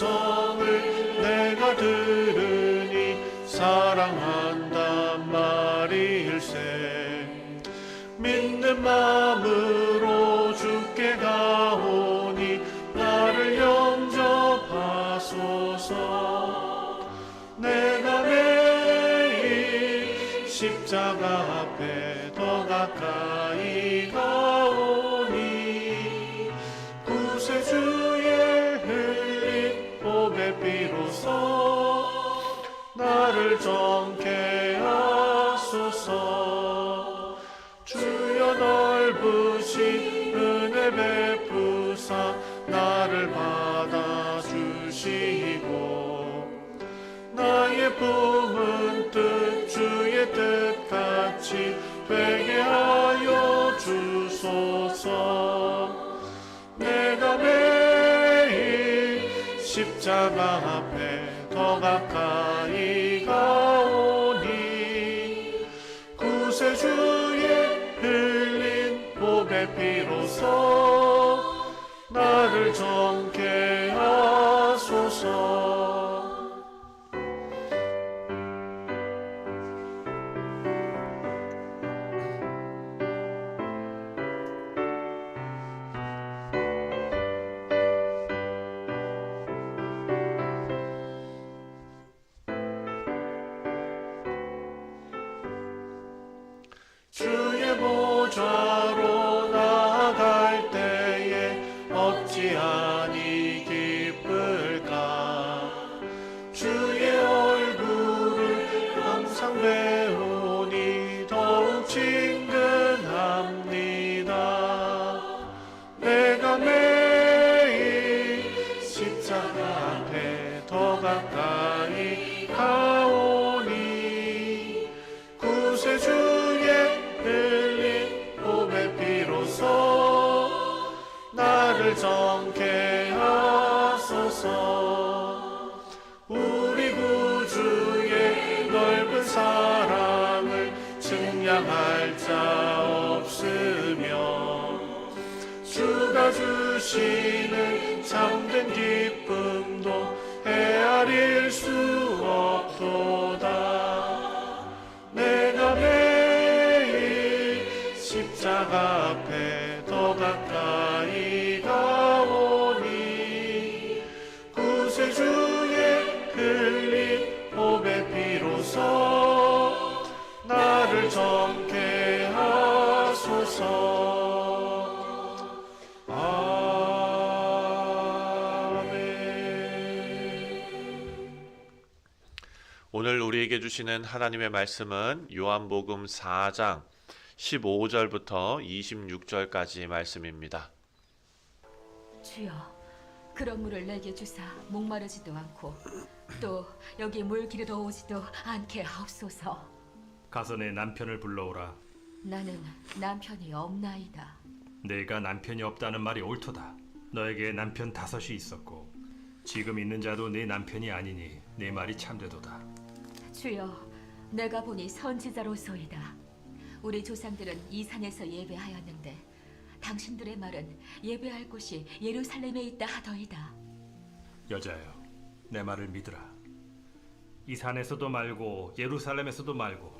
음성을 내가 들으니 사랑한단 말일세. 믿는 마음으로 주께 가오니 나를 영접하소서. 내가 매일 십자가 앞에 더 가까이 은혜 베푸사 나를 받아주시고 나의 품은 뜻 주의 뜻같이 되게 하여 주소서. 내가 매일 십자가 앞에 더 가까이 보 정케 하소서 오늘 우리에게 주시는 하나님의 말씀은 요한복음 4장 15절부터 26절까지 말씀입니다. 주여, 그런 물을 내게 주사 목마르지도 않고 또 여기 물 기르러 오지도 않게 하옵소서. 가서 내 남편을 불러오라. 나는 남편이 없나이다. 내가 남편이 없다는 말이 옳도다. 너에게 남편 다섯이 있었고 지금 있는 자도 네 남편이 아니니 내 말이 참되도다. 주여, 내가 보니 선지자로소이다. 우리 조상들은 이 산에서 예배하였는데 당신들의 말은 예배할 곳이 예루살렘에 있다 하더이다. 여자여, 내 말을 믿으라. 이 산에서도 말고 예루살렘에서도 말고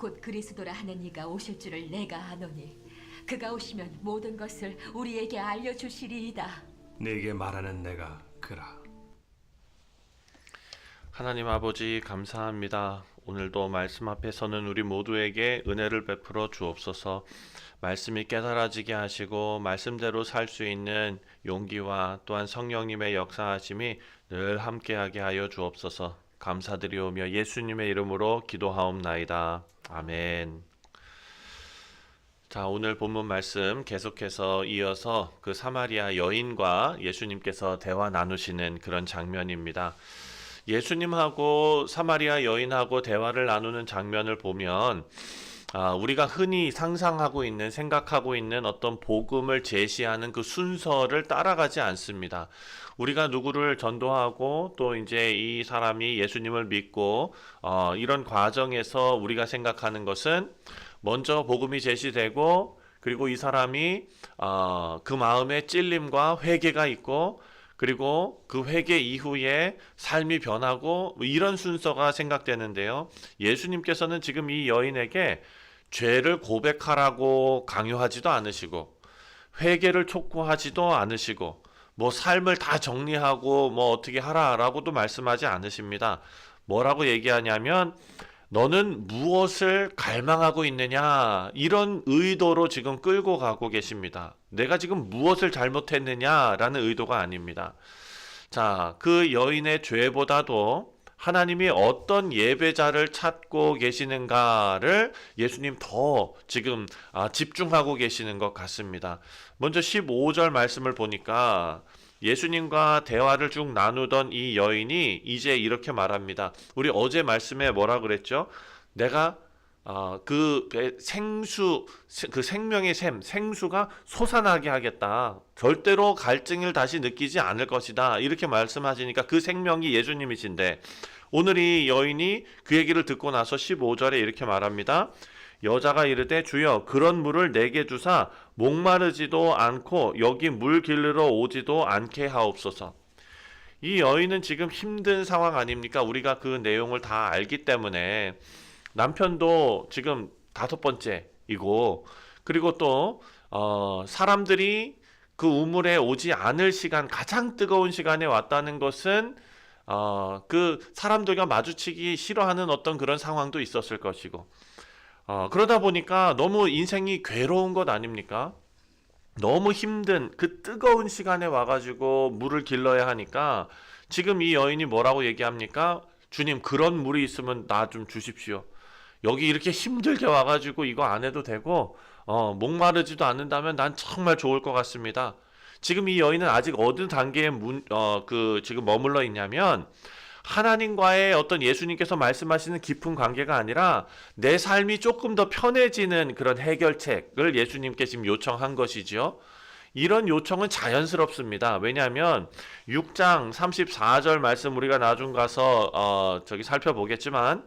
곧 그리스도라 하는 이가 오실 줄을 내가 아노니 그가 오시면 모든 것을 우리에게 알려 주시리이다. 내게 말하는 내가 그라. 하나님 아버지 감사합니다. 오늘도 말씀 앞에서는 우리 모두에게 은혜를 베풀어 주옵소서. 말씀이 깨달아지게 하시고 말씀대로 살 수 있는 용기와 또한 성령님의 역사하심이 늘 함께하게 하여 주옵소서. 감사드리오며 예수님의 이름으로 기도하옵나이다. 아멘. 자, 오늘 본문 말씀 계속해서 이어서 그 사마리아 여인과 예수님께서 대화 나누시는 그런 장면입니다. 예수님하고 사마리아 여인하고 대화를 나누는 장면을 보면 아, 우리가 흔히 상상하고 있는 생각하고 있는 어떤 복음을 제시하는 그 순서를 따라가지 않습니다. 우리가 누구를 전도하고 또 이제 이 사람이 예수님을 믿고 어, 이런 과정에서 우리가 생각하는 것은 먼저 복음이 제시되고 그리고 이 사람이 어, 그 마음에 찔림과 회개가 있고 그리고 그 회개 이후에 삶이 변하고 뭐 이런 순서가 생각되는데요. 예수님께서는 지금 이 여인에게 죄를 고백하라고 강요하지도 않으시고 회개를 촉구하지도 않으시고 뭐 삶을 다 정리하고 뭐 어떻게 하라라고도 말씀하지 않으십니다. 뭐라고 얘기하냐면 너는 무엇을 갈망하고 있느냐 이런 의도로 지금 끌고 가고 계십니다. 내가 지금 무엇을 잘못했느냐라는 의도가 아닙니다. 자, 그 여인의 죄보다도 하나님이 어떤 예배자를 찾고 계시는가를 예수님 더 지금 아, 집중하고 계시는 것 같습니다. 먼저 15절 말씀을 보니까 예수님과 대화를 쭉 나누던 이 여인이 이제 이렇게 말합니다. 우리 어제 말씀에 뭐라 그랬죠? 내가 어, 그 배- 생수 그 생명의 샘 생수가 솟아나게 하겠다. 절대로 갈증을 다시 느끼지 않을 것이다. 이렇게 말씀하시니까 그 생명이 예수님이신데 오늘 이 여인이 그 얘기를 듣고 나서 15절에 이렇게 말합니다. 여자가 이르되 주여 그런 물을 내게 주사 목마르지도 않고 여기 물 길르러 오지도 않게 하옵소서. 이 여인은 지금 힘든 상황 아닙니까? 우리가 그 내용을 다 알기 때문에 남편도 지금 다섯 번째이고 그리고 또 어, 사람들이 그 우물에 오지 않을 시간 가장 뜨거운 시간에 왔다는 것은 어, 그 사람들과 마주치기 싫어하는 어떤 그런 상황도 있었을 것이고 어, 그러다 보니까 너무 인생이 괴로운 것 아닙니까? 너무 힘든 그 뜨거운 시간에 와가지고 물을 길러야 하니까 지금 이 여인이 뭐라고 얘기합니까? 주님 그런 물이 있으면 나 좀 주십시오. 여기 이렇게 힘들게 와가지고 이거 안 해도 되고 어, 목마르지도 않는다면 난 정말 좋을 것 같습니다. 지금 이 여인은 아직 어느 단계에 문, 어, 그 지금 머물러 있냐면 하나님과의 어떤 예수님께서 말씀하시는 깊은 관계가 아니라 내 삶이 조금 더 편해지는 그런 해결책을 예수님께 지금 요청한 것이지요. 이런 요청은 자연스럽습니다. 왜냐하면 6장 34절 말씀 우리가 나중 가서 어, 저기 살펴보겠지만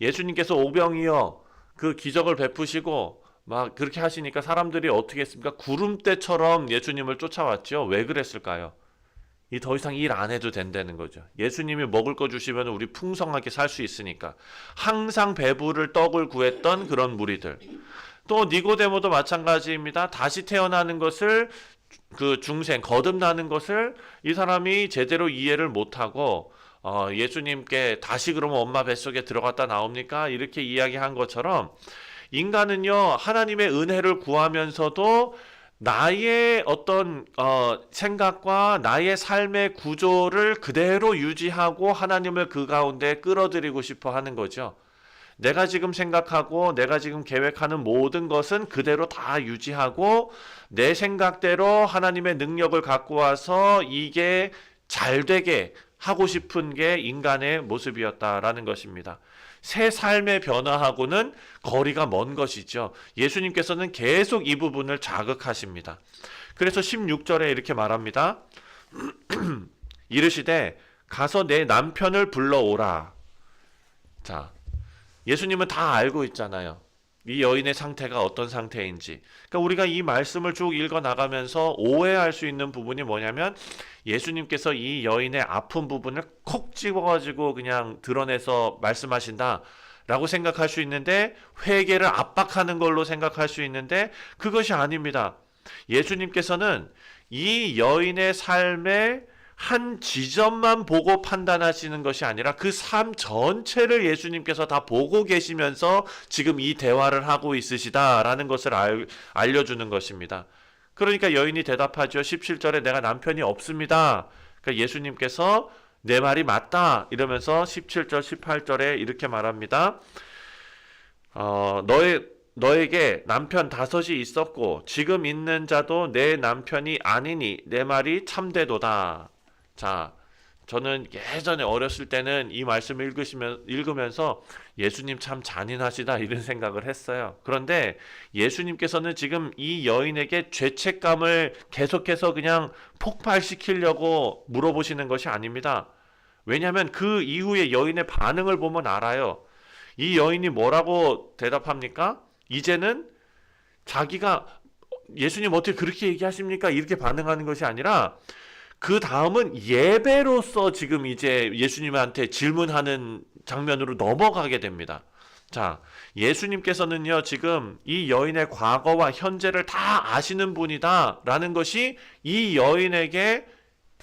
예수님께서 오병이어 그 기적을 베푸시고 막 그렇게 하시니까 사람들이 어떻게 했습니까? 구름대처럼 예수님을 쫓아왔죠. 왜 그랬을까요? 이 더 이상 일 안 해도 된다는 거죠. 예수님이 먹을 거 주시면 우리 풍성하게 살 수 있으니까 항상 배부를 떡을 구했던 그런 무리들. 또 니고데모도 마찬가지입니다. 다시 태어나는 것을 그 중생 거듭나는 것을 이 사람이 제대로 이해를 못하고 어, 예수님께 다시 그러면 엄마 뱃속에 들어갔다 나옵니까? 이렇게 이야기한 것처럼 인간은요 하나님의 은혜를 구하면서도 나의 어떤 어, 생각과 나의 삶의 구조를 그대로 유지하고 하나님을 그 가운데 끌어들이고 싶어 하는 거죠. 내가 지금 생각하고 내가 지금 계획하는 모든 것은 그대로 다 유지하고 내 생각대로 하나님의 능력을 갖고 와서 이게 잘 되게 하고 싶은 게 인간의 모습이었다라는 것입니다. 새 삶의 변화하고는 거리가 먼 것이죠. 예수님께서는 계속 이 부분을 자극하십니다. 그래서 16절에 이렇게 말합니다. 이르시되 가서 내 남편을 불러오라. 자, 예수님은 다 알고 있잖아요. 이 여인의 상태가 어떤 상태인지. 그러니까 우리가 이 말씀을 쭉 읽어 나가면서 오해할 수 있는 부분이 뭐냐면 예수님께서 이 여인의 아픈 부분을 콕 집어가지고 그냥 드러내서 말씀하신다. 라고 생각할 수 있는데 회개를 압박하는 걸로 생각할 수 있는데 그것이 아닙니다. 예수님께서는 이 여인의 삶의 한 지점만 보고 판단하시는 것이 아니라 그 삶 전체를 예수님께서 다 보고 계시면서 지금 이 대화를 하고 있으시다라는 것을 알, 알려주는 것입니다. 그러니까 여인이 대답하죠. 17절에 내가 남편이 없습니다. 그러니까 예수님께서 내 말이 맞다 이러면서 17절 18절에 이렇게 말합니다. 어, 너의 너에게 남편 다섯이 있었고 지금 있는 자도 내 남편이 아니니 내 말이 참되도다. 자, 저는 예전에 어렸을 때는 이 말씀을 읽으시면 읽으면서 예수님 참 잔인하시다 이런 생각을 했어요. 그런데 예수님께서는 지금 이 여인에게 죄책감을 계속해서 그냥 폭발시키려고 물어보시는 것이 아닙니다. 왜냐하면 그 이후에 여인의 반응을 보면 알아요. 이 여인이 뭐라고 대답합니까? 이제는 자기가 예수님 어떻게 그렇게 얘기하십니까? 이렇게 반응하는 것이 아니라 그 다음은 예배로서 지금 이제 예수님한테 질문하는 장면으로 넘어가게 됩니다. 자, 예수님께서는요, 지금 이 여인의 과거와 현재를 다 아시는 분이다 라는 것이 이 여인에게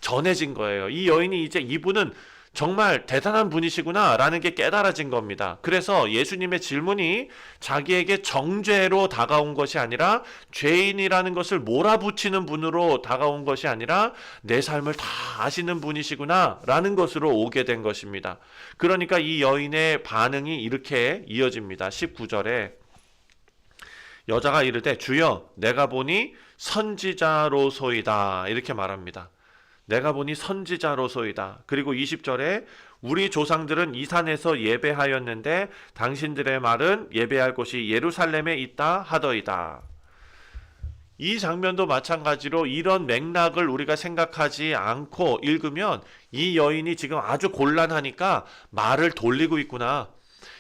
전해진 거예요. 이 여인이 이제 이분은 정말 대단한 분이시구나 라는 게 깨달아진 겁니다. 그래서 예수님의 질문이 자기에게 정죄로 다가온 것이 아니라 죄인이라는 것을 몰아붙이는 분으로 다가온 것이 아니라 내 삶을 다 아시는 분이시구나 라는 것으로 오게 된 것입니다. 그러니까 이 여인의 반응이 이렇게 이어집니다. 19절에 여자가 이르되 주여 내가 보니 선지자로소이다 이렇게 말합니다. 내가 보니 선지자로소이다. 그리고 20절에 우리 조상들은 이 산에서 예배하였는데 당신들의 말은 예배할 곳이 예루살렘에 있다 하더이다. 이 장면도 마찬가지로 이런 맥락을 우리가 생각하지 않고 읽으면 이 여인이 지금 아주 곤란하니까 말을 돌리고 있구나.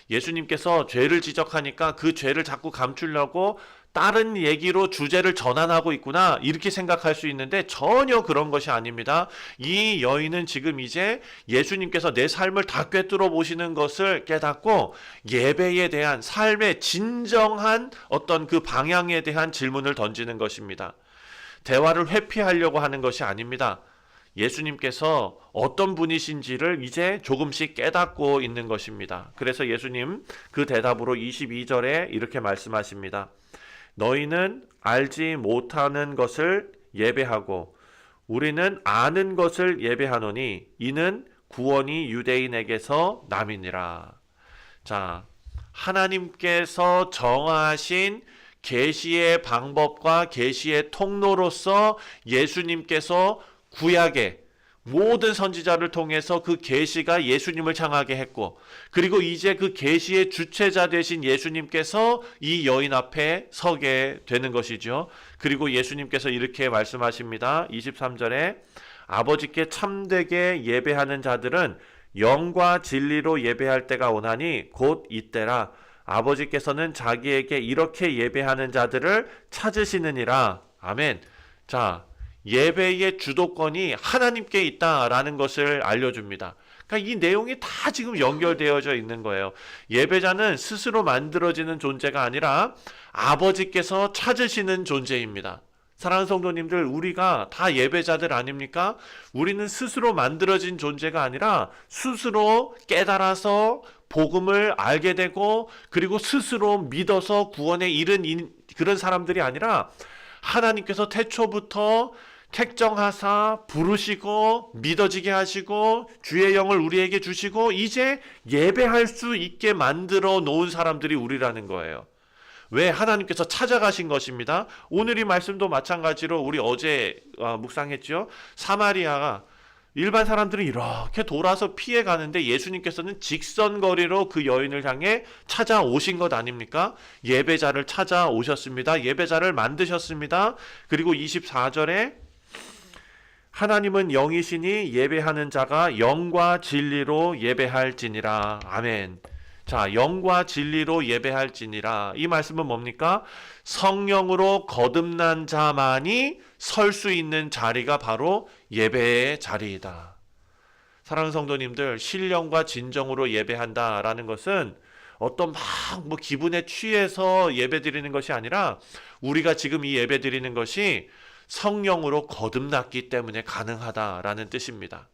예수님께서 죄를 지적하니까 그 죄를 자꾸 감추려고 다른 얘기로 주제를 전환하고 있구나 이렇게 생각할 수 있는데 전혀 그런 것이 아닙니다. 이 여인은 지금 이제 예수님께서 내 삶을 다 꿰뚫어 보시는 것을 깨닫고 예배에 대한 삶의 진정한 어떤 그 방향에 대한 질문을 던지는 것입니다. 대화를 회피하려고 하는 것이 아닙니다. 예수님께서 어떤 분이신지를 이제 조금씩 깨닫고 있는 것입니다. 그래서 예수님 그 대답으로 22절에 이렇게 말씀하십니다. 너희는 알지 못하는 것을 예배하고 우리는 아는 것을 예배하노니 이는 구원이 유대인에게서 남이니라. 자, 하나님께서 정하신 계시의 방법과 계시의 통로로서 예수님께서 구약의 모든 선지자를 통해서 그 계시가 예수님을 향하게 했고 그리고 이제 그 계시의 주체자 되신 예수님께서 이 여인 앞에 서게 되는 것이죠. 그리고 예수님께서 이렇게 말씀하십니다. 23절에 아버지께 참되게 예배하는 자들은 영과 진리로 예배할 때가 오나니 곧 이때라 아버지께서는 자기에게 이렇게 예배하는 자들을 찾으시느니라. 아멘. 자, 예배의 주도권이 하나님께 있다라는 것을 알려줍니다. 그러니까 이 내용이 다 지금 연결되어져 있는 거예요. 예배자는 스스로 만들어지는 존재가 아니라 아버지께서 찾으시는 존재입니다. 사랑하는 성도님들, 우리가 다 예배자들 아닙니까? 우리는 스스로 만들어진 존재가 아니라 스스로 깨달아서 복음을 알게 되고 그리고 스스로 믿어서 구원에 이른 인- 그런 사람들이 아니라 하나님께서 태초부터 택정하사 부르시고 믿어지게 하시고 주의 영을 우리에게 주시고 이제 예배할 수 있게 만들어 놓은 사람들이 우리라는 거예요. 왜 하나님께서 찾아가신 것입니다. 오늘 이 말씀도 마찬가지로 우리 어제 아, 묵상했죠. 사마리아가 일반 사람들은 이렇게 돌아서 피해 가는데 예수님께서는 직선거리로 그 여인을 향해 찾아오신 것 아닙니까? 예배자를 찾아오셨습니다. 예배자를 만드셨습니다. 그리고 24절에 하나님은 영이시니 예배하는 자가 영과 진리로 예배할지니라. 아멘. 자, 영과 진리로 예배할지니라. 이 말씀은 뭡니까? 성령으로 거듭난 자만이 설 수 있는 자리가 바로 예배의 자리이다. 사랑하는 성도님들, 신령과 진정으로 예배한다라는 것은 어떤 막 뭐 기분에 취해서 예배 드리는 것이 아니라 우리가 지금 이 예배 드리는 것이 성령으로 거듭났기 때문에 가능하다라는 뜻입니다.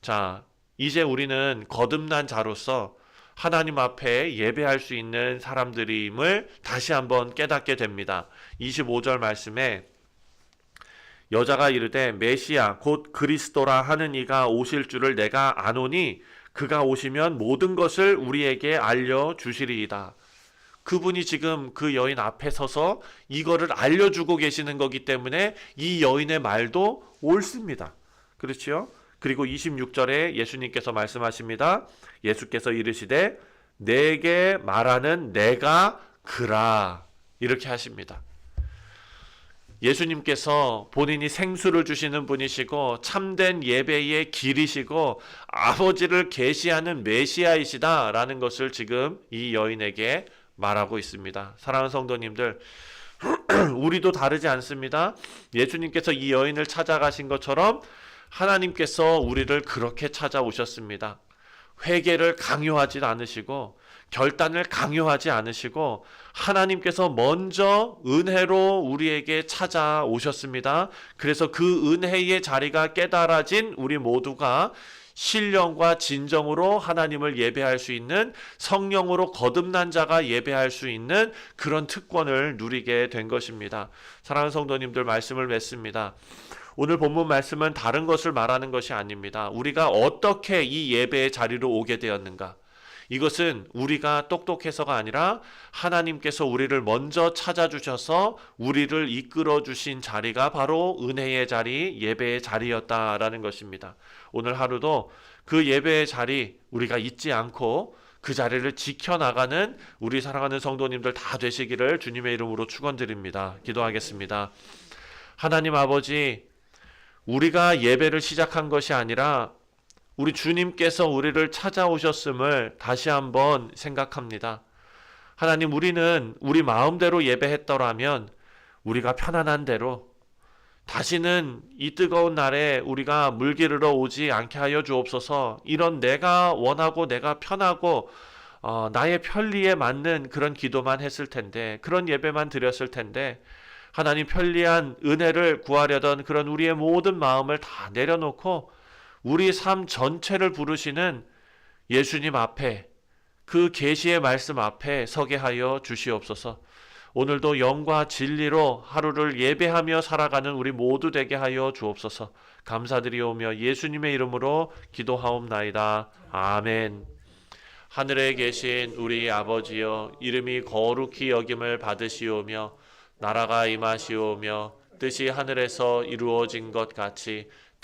자, 이제 우리는 거듭난 자로서 하나님 앞에 예배할 수 있는 사람들임을 다시 한번 깨닫게 됩니다. 25절 말씀에 여자가 이르되 메시아 곧 그리스도라 하는 이가 오실 줄을 내가 아노니 그가 오시면 모든 것을 우리에게 알려 주시리이다. 그분이 지금 그 여인 앞에 서서 이거를 알려주고 계시는 거기 때문에 이 여인의 말도 옳습니다. 그렇지요? 그리고 26절에 예수님께서 말씀하십니다. 예수께서 이르시되 내게 말하는 내가 그라 이렇게 하십니다. 예수님께서 본인이 생수를 주시는 분이시고 참된 예배의 길이시고 아버지를 계시하는 메시아이시다라는 것을 지금 이 여인에게 말하고 있습니다. 사랑하는 성도님들, 우리도 다르지 않습니다. 예수님께서 이 여인을 찾아가신 것처럼 하나님께서 우리를 그렇게 찾아오셨습니다. 회개를 강요하지 않으시고 결단을 강요하지 않으시고 하나님께서 먼저 은혜로 우리에게 찾아오셨습니다. 그래서 그 은혜의 자리가 깨달아진 우리 모두가 신령과 진정으로 하나님을 예배할 수 있는 성령으로 거듭난 자가 예배할 수 있는 그런 특권을 누리게 된 것입니다. 사랑하는 성도님들 말씀을 맺습니다. 오늘 본문 말씀은 다른 것을 말하는 것이 아닙니다. 우리가 어떻게 이 예배의 자리로 오게 되었는가? 이것은 우리가 똑똑해서가 아니라 하나님께서 우리를 먼저 찾아주셔서 우리를 이끌어 주신 자리가 바로 은혜의 자리, 예배의 자리였다라는 것입니다. 오늘 하루도 그 예배의 자리 우리가 잊지 않고 그 자리를 지켜나가는 우리 사랑하는 성도님들 다 되시기를 주님의 이름으로 축원드립니다. 기도하겠습니다. 하나님 아버지, 우리가 예배를 시작한 것이 아니라 우리 주님께서 우리를 찾아오셨음을 다시 한번 생각합니다. 하나님, 우리는 우리 마음대로 예배했더라면 우리가 편안한 대로 다시는 이 뜨거운 날에 우리가 물 기르러 오지 않게 하여 주옵소서. 이런 내가 원하고 내가 편하고 어, 나의 편리에 맞는 그런 기도만 했을 텐데, 그런 예배만 드렸을 텐데, 하나님 편리한 은혜를 구하려던 그런 우리의 모든 마음을 다 내려놓고 우리 삶 전체를 부르시는 예수님 앞에 그 계시의 말씀 앞에 서게 하여 주시옵소서. 오늘도 영과 진리로 하루를 예배하며 살아가는 우리 모두 되게 하여 주옵소서. 감사드리오며 예수님의 이름으로 기도하옵나이다. 아멘. 하늘에 계신 우리 아버지여 이름이 거룩히 여김을 받으시오며 나라가 임하시오며 뜻이 하늘에서 이루어진 것 같이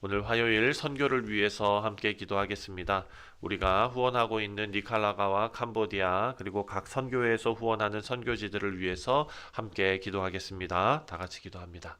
오늘 화요일 선교를 위해서 함께 기도하겠습니다. 우리가 후원하고 있는 니칼라가와 캄보디아 그리고 각 선교회에서 후원하는 선교지들을 위해서 함께 기도하겠습니다. 다 같이 기도합니다.